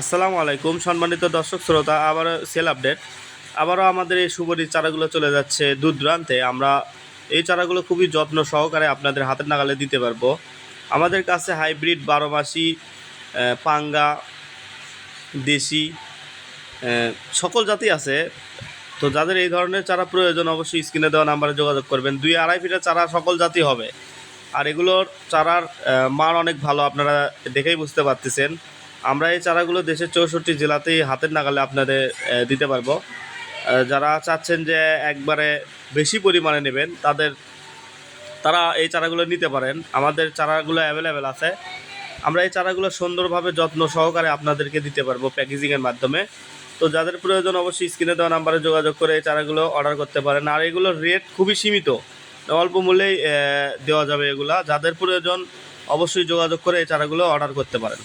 আসসালামু আলাইকুম, সম্মানিত দর্শক শ্রোতা আবার সেল আপডেট। আবারও আমাদের এই সুবরির চারাগুলো চলে যাচ্ছে দূর দূরান্তে আমরা এই চারাগুলো খুবই যত্ন সহকারে আপনাদের হাতের নাগালে দিতে পারব। আমাদের কাছে হাইব্রিড বারো মাসি পাঙ্গা, দেশি সকল জাতি আছে। তো যাদের এই ধরনের চারা প্রয়োজন অবশ্যই স্ক্রিনে দেওয়া নাম্বারে যোগাযোগ করবেন। দুই আড়াই ফিটের চারা সকল জাতি হবে। আর এগুলোর চারার মান অনেক ভালো, আপনারা দেখেই বুঝতে পারতেছেন। আমরা এই চারাগুলো দেশের চৌষট্টি জেলাতেই হাতের নাগালে আপনাদের দিতে পারব। যারা চাচ্ছেন যে একবারে বেশি পরিমাণে নেবেন, তাদের, তারা এই চারাগুলো নিতে পারেন। আমাদের চারাগুলো অ্যাভেলেবেল আছে। আমরা এই চারাগুলো সুন্দরভাবে যত্ন সহকারে আপনাদেরকে দিতে পারব প্যাকেজিংয়ের মাধ্যমে। তো যাদের প্রয়োজন অবশ্যই স্ক্রিনে দেওয়া নাম্বারে যোগাযোগ করে এই চারাগুলো অর্ডার করতে পারেন। আর এগুলোর রেট খুবই সীমিত। অল্প মূল্যেই দেওয়া যাবে এগুলা। যাদের প্রয়োজন অবশ্যই যোগাযোগ করে এই চারাগুলো অর্ডার করতে পারেন।